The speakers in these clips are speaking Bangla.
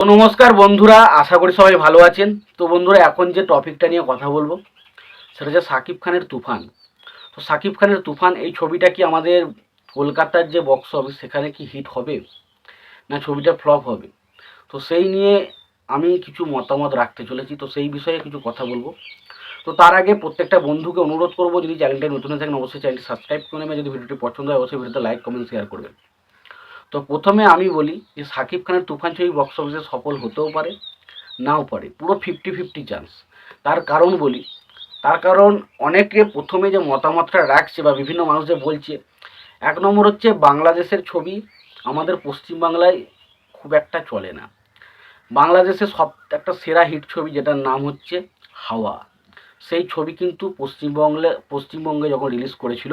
তো নমস্কার বন্ধুরা, আশা করি সবাই ভালো আছেন। তো বন্ধুরা, এখন যে টপিকটা নিয়ে কথা বলব, সেটা হচ্ছে সাকিব খানের তুফান। তো সাকিব খানের তুফান, এই ছবিটা কি আমাদের কলকাতার যে বক্স অফিস সেখানে কি হিট হবে? না ছবিটা ফ্লপ হবে? তো সেই নিয়ে আমি কিছু মতামত রাখতে চলেছি, তো সেই বিষয়ে কিছু কথা বলব। তো তার আগে প্রত্যেকটা বন্ধুকে অনুরোধ করব, যদি চ্যানেলটা নতুন থাকেন, অবশ্যই চ্যানেলটি সাবস্ক্রাইব করে নেবেন। যদি ভিডিওটি পছন্দ হয়, অবশ্যই ভিডিওতে লাইক কমেন্ট শেয়ার করবেন। তো প্রথমে আমি বলি যে সাকিব খানের তুফান ছবি বক্স অফিসে সফল হতেও পারে, নাও পারে, পুরো ফিফটি ফিফটি চান্স তার কারণ বলি, তার কারণ অনেকে প্রথমে যে মতামতটা রাখছে বা বিভিন্ন মানুষ যে বলছে, এক নম্বর হচ্ছে বাংলাদেশের ছবি আমাদের পশ্চিমবাংলায় খুব একটা চলে না। বাংলাদেশের সব একটা সেরা হিট ছবি যেটার নাম হচ্ছে হাওয়া। সেই ছবি কিন্তু পশ্চিমবঙ্গে পশ্চিমবঙ্গে যখন রিলিজ করেছিল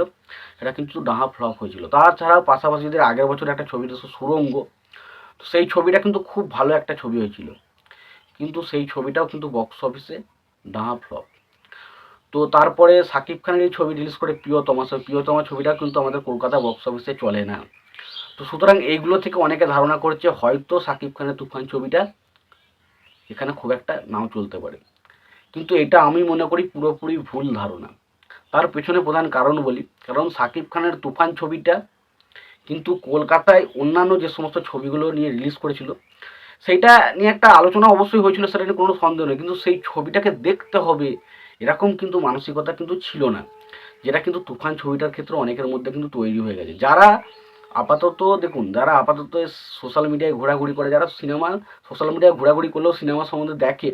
এটা কিন্তু ডাহা ফ্লপ হয়েছিল। তাছাড়াও পাশাপাশি যদি আগের বছর একটা ছবি এসেছে সুরঙ্গ, তো সেই ছবিটা কিন্তু খুব ভালো একটা ছবি হয়েছিল। কিন্তু সেই ছবিটাও কিন্তু বক্স অফিসে ডাহা ফ্লপ তো তারপরে সাকিব খানের এই ছবি রিলিজ করে প্রিয় প্রিয়তমা, সেই প্রিয়তমা ছবিটা কিন্তু আমাদের কলকাতা বক্স অফিসে চলে না। তো সুতরাং এইগুলো থেকে অনেকে ধারণা করছে হয়তো সাকিব খানের তুফান ছবিটা এখানে খুব একটা নাও চলতে পারে। কিন্তু এটা আমি মনে করি পুরোপুরি ভুল ধারণা। তার পেছনে প্রধান কারণ বলি, কারণ সাকিব খানের তুফান ছবিটা কিন্তু কলকাতায় অন্যান্য যে সমস্ত ছবিগুলো নিয়ে রিলিজ করেছিল, সেইটা নিয়ে একটা আলোচনা অবশ্যই হয়েছিল, সেটা নিয়ে কোনো সন্দেহ নেই। কিন্তু সেই ছবিটাকে দেখতে হবে, এরকম কিন্তু মানসিকতা কিন্তু ছিল না, যেটা কিন্তু তুফান ছবিটার ক্ষেত্রে অনেকের মধ্যে কিন্তু তৈরি হয়ে গেছে। যারা আপাতত দেখুন, যারা আপাতত সোশ্যাল মিডিয়ায় ঘোরাঘুরি করে, যারা সিনেমা সোশ্যাল মিডিয়ায় ঘোরাঘুরি করলেও সিনেমা সম্বন্ধে দেখে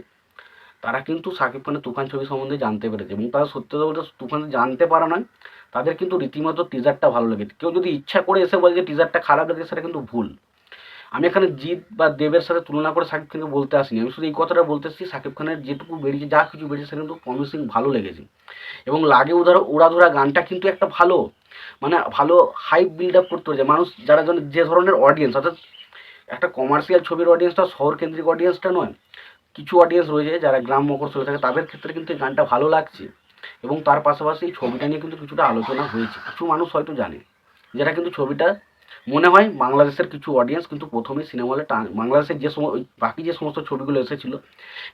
তারা কিন্তু সাকিব খানের তুফান ছবি সম্বন্ধে জানতে পেরেছে এবং তারা সত্যি বলতে তুফান জানতে পারা নয়। তাদের কিন্তু রীতিমতো টিজারটা ভালো লেগেছে। কেউ যদি ইচ্ছা করে এসে বলে যে টিজারটা খারাপ লেগেছে, সেটা কিন্তু ভুল। আমি এখানে জিৎ বা দেবের সাথে তুলনা করে সাকিব খানকে বলতে আসিনি। আমি শুধু এই কথাটা বলতে এসেছি, সাকিব খানের যেটুকু বেরিয়েছে, যা কিছু বেরিয়েছে, সেটা কিন্তু প্রমিসিং ভালো লেগেছে। এবং লাগে উদার উড়াধুরা গানটা কিন্তু একটা ভালো মানে ভালো হাইপ বিল্ড আপ করতে হয়েছে মানুষ, যারা যে ধরনের অডিয়েন্স অর্থাৎ একটা কমার্শিয়াল ছবির অডিয়েন্সটা শহর কেন্দ্রিক অডিয়েন্সটা নয় কিছু অডিয়েন্স রয়েছে যারা গ্রাম মকর চলে থাকে, তাদের ক্ষেত্রে কিন্তু এই গানটা ভালো লাগছে। এবং তার পাশাপাশি এই ছবিটা নিয়ে কিন্তু কিছুটা আলোচনা হয়েছে। কিছু মানুষ হয়তো জানে যেটা কিন্তু ছবিটা মনে হয় বাংলাদেশের কিছু অডিয়েন্স কিন্তু প্রথমে সিনেমা হলে টান বাংলাদেশের যে বাকি যে সমস্ত ছবিগুলো এসেছিল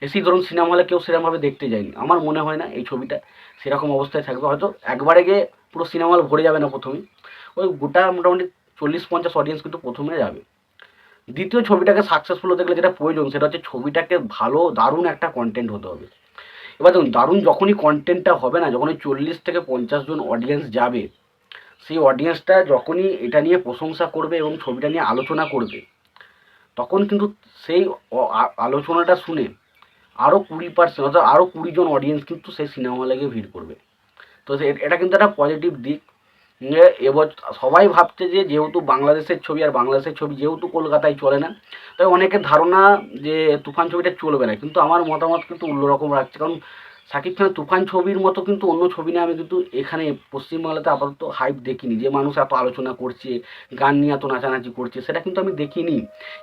এসেই ধরুন সিনেমা হলে কেউ সেরকমভাবে দেখতে যায়নি। আমার মনে হয় না এই ছবিটা সেরকম অবস্থায় থাকবে। হয়তো একবারে গিয়ে পুরো সিনেমা হল ভরে যাবে না প্রথমেই ওই গোটা মোটামুটি চল্লিশ পঞ্চাশ অডিয়েন্স কিন্তু প্রথমে যাবে। দ্বিতীয় ছবিটাকে সাকসেসফুল হতে গেলে যেটা প্রয়োজন সেটা হচ্ছে ছবিটাকে ভালো, দারুণ একটা কন্টেন্ট হতে হবে। এবার দেখুন, দারুণ যখনই কন্টেন্টটা হবে না যখন ওই চল্লিশ থেকে পঞ্চাশ জন অডিয়েন্স যাবে, সেই অডিয়েন্সটা যখনই এটা নিয়ে প্রশংসা করবে এবং ছবিটা নিয়ে আলোচনা করবে, তখন কিন্তু সেই আলোচনাটা শুনে আরও কুড়ি পার্সেন্ট অর্থাৎ আরও কুড়ি জন অডিয়েন্স কিন্তু সেই সিনেমা হলে গিয়ে ভিড় করবে। তো এটা কিন্তু একটা পজিটিভ দিক। যে এবার সবাই ভাবছে যে যেহেতু বাংলাদেশের ছবি আর বাংলাদেশের ছবি যেহেতু কলকাতায় চলে না, তাই অনেকের ধারণা যে তুফান ছবিটা চলবে না। কিন্তু আমার মতামত কিন্তু অন্যরকম রাখছে। কারণ সাকিব খানের তুফান ছবির মতো কিন্তু অন্য ছবি নিয়ে আমি কিন্তু এখানে পশ্চিমবাংলাতে আপাতত হাইপ দেখিনি। যে মানুষ এত আলোচনা করছে, গান নিয়ে এত নাচানাচি করছে, সেটা কিন্তু আমি দেখিনি।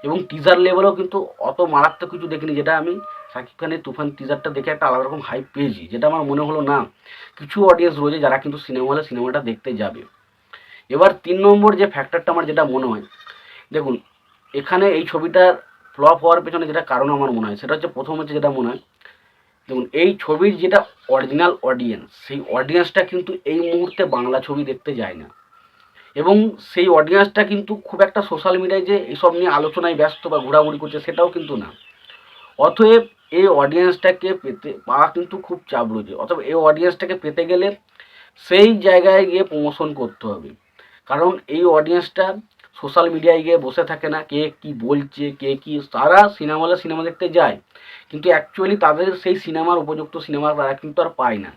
এবং টিজার লেভেলেও কিন্তু অত মারাত্মক কিছু দেখিনি, যেটা আমি সাকিব খানের তুফান টিজারটা দেখে একটা আলাদা রকম হাইপ পেয়েছি, যেটা আমার মনে হলো না, কিছু অডিয়েন্স রয়েছে যারা কিন্তু সিনেমা হলে সিনেমাটা দেখতে যাবে। এবার তিন নম্বর যে ফ্যাক্টরটা আমার যেটা মনে হয়, দেখুন, এখানে এই ছবিটার ফ্লপ হওয়ার পেছনে যেটা কারণ আমার মনে হয়, সেটা হচ্ছে প্রথম হচ্ছে যেটা মনে হয়, দেখুন, এই ছবির যেটা অরিজিনাল অডিয়েন্স সেই অডিয়েন্সটা কিন্তু এই মুহূর্তে বাংলা ছবি দেখতে যায় না। এবং সেই অডিয়েন্সটা কিন্তু খুব একটা সোশ্যাল মিডিয়ায় যে এইসব নিয়ে আলোচনায় ব্যস্ত বা ঘোরাঘুরি করছে সেটাও কিন্তু না। অতএব এই অডিয়েন্সটাকে পেতে পাওয়া কিন্তু খুব চাপ রয়েছে অথবা এই অডিয়েন্সটাকে পেতে গেলে সেই জায়গায় গিয়ে প্রমোশন করতে হবে। কারণ এই অডিয়েন্সটা সোশ্যাল মিডিয়ায় গিয়ে বসে থাকে না, কে কি বলছে, কে কি, তারা সিনেমা হলে সিনেমা দেখতে যায়। কিন্তু অ্যাকচুয়ালি তাদের সেই সিনেমার উপযুক্ত সিনেমা তারা কিন্তু আর পায় না।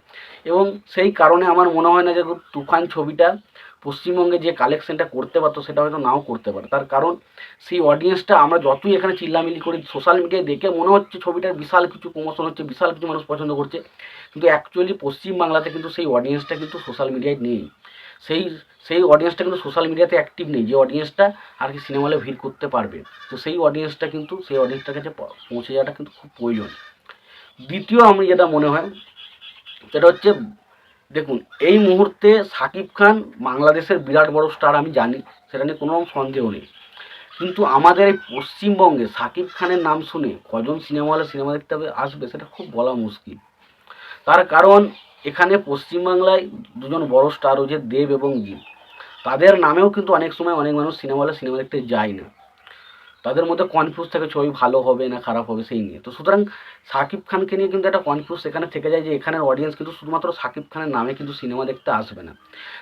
এবং সেই কারণে আমার মনে হয় না যে তুফান ছবিটা পশ্চিমবঙ্গে যে কালেকশনটা করতে পারতো, সেটা হয়তো নাও করতে পারে। তার কারণ, সেই অডিয়েন্সটা আমরা যতই এখানে চিল্লামিলি করি সোশ্যাল মিডিয়ায় দেখে মনে হচ্ছে ছবিটার বিশাল কিছু প্রমোশন হচ্ছে, বিশাল কিছু মানুষ পছন্দ করছে। কিন্তু অ্যাকচুয়ালি পশ্চিমবাংলাতে কিন্তু সেই অডিয়েন্সটা কিন্তু সোশ্যাল মিডিয়ায় নেই। সেই সেই অডিয়েন্সটা কিন্তু সোশ্যাল মিডিয়াতে অ্যাক্টিভ নেই। যে অডিয়েন্সটা আর কি সিনেমা হলে ভিড় করতে পারবে। তো সেই অডিয়েন্সটা কিন্তু, সেই অডিয়েন্সটার কাছে পৌঁছে যাওয়াটা কিন্তু খুব প্রয়োজন। দ্বিতীয় আমি যেটা মনে হয়, সেটা হচ্ছে দেখুন, এই মুহূর্তে সাকিব খান বাংলাদেশের বিরাট বড় স্টার আমি জানি, সেটা নিয়ে কোনো রকম সন্দেহ নেই। কিন্তু আমাদের এই পশ্চিমবঙ্গে সাকিব খানের নাম শুনে কজন সিনেমা হলে সিনেমা দেখতে হবে, আসবে, সেটা খুব বলা মুশকিল। তার কারণ, এখানে পশ্চিমবাংলায় দুজন বড় স্টার রয়েছে দেব এবং জিৎ। তাদের নামেও কিন্তু অনেক সময় অনেক মানুষ সিনেমা হলে সিনেমা দেখতে যায় না। তাদের মধ্যে কনফিউজ থাকে ছবি ভালো হবে না খারাপ হবে সেই নিয়ে। তো সুতরাং সাকিব খানকে নিয়ে কিন্তু একটা কনফিউজ সেখানে থেকে যায় যে এখানের অডিয়েন্স কিন্তু শুধুমাত্র সাকিব খানের নামে কিন্তু সিনেমা দেখতে আসবে না।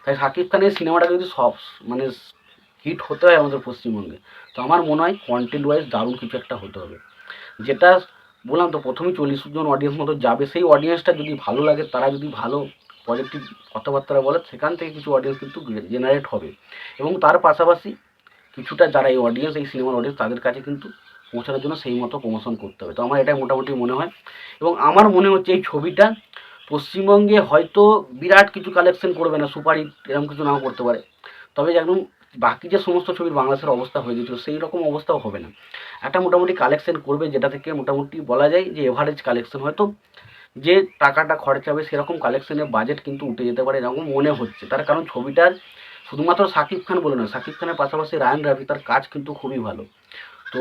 তাই সাকিব খানের সিনেমাটা যদি সব মানে হিট হতে হয় আমাদের পশ্চিমবঙ্গে, তো আমার মনে হয় কন্টেন্ট ওয়াইজ দারুণ কিছু একটা হতে হবে। যেটা বললাম তো প্রথমেই চল্লিশ জন অডিয়েন্স মতো যাবে, সেই অডিয়েন্সটা যদি ভালো লাগে, তারা যদি ভালো পজিটিভ কথাবার্তা বলে, সেখান থেকে কিছু অডিয়েন্স কিন্তু জেনারেট হবে। এবং তার পাশাপাশি কিছুটা যারা এই অডিয়েন্স এই সিনেমার অডিয়েন্স তাদের কাছে কিন্তু পৌঁছানোর জন্য সেই মতো প্রমোশন করতে হবে। তো আমার এটাই মোটামুটি মনে হয়। এবং আমার মনে হচ্ছে এই ছবিটা পশ্চিমবঙ্গে হয়তো বিরাট কিছু কালেকশন করবে না, সুপার হিট, এরকম কিছু নাও করতে পারে। তবে একদম বাকি যে সমস্ত ছবির বাংলাদেশের অবস্থা হয়ে গেছিল সেই রকম অবস্থাও হবে না। একটা মোটামুটি কালেকশন করবে যেটা থেকে মোটামুটি বলা যায় যে এভারেজ কালেকশন হয়তো যে টাকাটা খরচা হবে, সেরকম কালেকশনের বাজেট কিন্তু উঠে যেতে পারে, এরকম মনে হচ্ছে। তার কারণ ছবিটার শুধুমাত্র শাকিব খান বলে না শাকিব খানের পাশাপাশি রায়ন রাভি তার কাজ কিন্তু খুবই ভালো। তো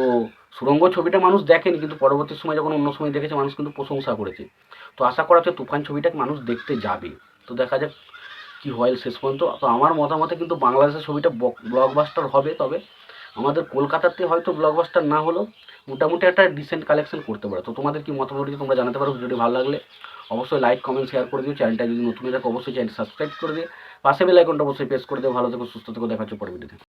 সুরঙ্গ ছবিটা মানুষ দেখেনি, কিন্তু পরবর্তী সময় যখন অন্য সময় দেখেছে, মানুষ কিন্তু প্রশংসা করেছে। তো আশা করা হচ্ছে তুফান ছবিটাকে মানুষ দেখতে যাবে। তো দেখা যাক কী হয় শেষ পর্যন্ত। তো আমার মতামতে কিন্তু বাংলাদেশের ছবিটা ব্লকবাস্টার হবে তবে। আমাদের কলকাতাতে হয়তো ব্লকবাস্টার না হলেও মোটামুটি একটা ডিসেন্ট কালেকশন করতে পারে। তো তোমাদের কি মতামত তোমরা জানাতে পারো ভিডিওটি ভালো লাগলে, অবশ্যই লাইক কমেন্ট শেয়ার করে দিও। চ্যানেলটা যদি নতুন থাকে, অবশ্যই চ্যানেল সাবস্ক্রাইব করে দিয়ে পাশে বেল আইকনটা অবশ্যই প্রেস করে দিও। ভালো থেকো, সুস্থ থেকো, দেখা হচ্ছে পরে ভিডিওতে